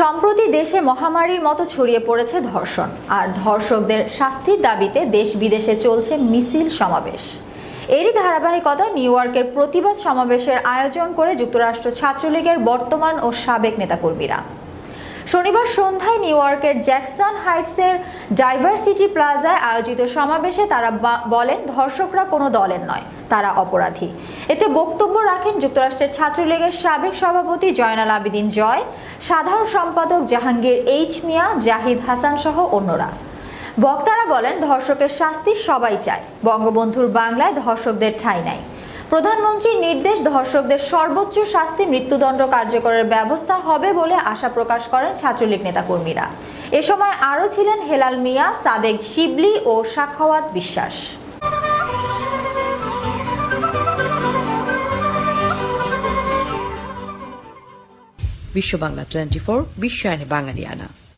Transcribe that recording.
সম্প্রতি দেশে মহামারীর মতো ছড়িয়ে পড়েছে ধর্ষণ, আর ধর্ষকদের শাস্তির দাবিতে দেশ বিদেশে চলছে মিছিল সমাবেশ। এরই ধারাবাহিকতা নিউ ইয়র্কের প্রতিবাদ সমাবেশের আয়োজন করে যুক্তরাষ্ট্র ছাত্রলীগের বর্তমান ও সাবেক নেতাকর্মীরা। শনিবার সন্ধ্যায় নিউ ইয়র্কের জ্যাকসন হাইটসের ডাইভার্সিটি প্লাজায় আয়োজিত সমাবেশে তারা বলেন, ধর্ষকরা কোনো দলের নয়, তারা অপরাধী। এতে বক্তব্য রাখেন যুক্তরাষ্ট্রের ছাত্রলীগের সাবেক সভাপতি জয়নাল আবেদিন জয়, সাধারণ সম্পাদক জাহাঙ্গীর এইচ মিয়া, জাহিদ হাসান সহ অন্যরা। বক্তারা বলেন, ধর্ষকের শাস্তি সবাই চায়। বঙ্গবন্ধুর বাংলায় ধর্ষকদের ঠাঁই নাই। প্রধানমন্ত্রীর নির্দেশ, ধর্ষকদের সর্বোচ্চ শাস্তি, মৃত্যুদণ্ড কার্যকরের ব্যবস্থা হবে বলে আশা প্রকাশ করেন ছাত্রলীগ নেতাকর্মীরা। এ সময় আরও ছিলেন হেলাল মিয়া, সাদেক শিবলি ও সাখাওয়াত বিশ্বাস। বিশ্ব বাংলা টোয়েন্টি ফোর বিশ্বায়নে বাঙালিয়ানা।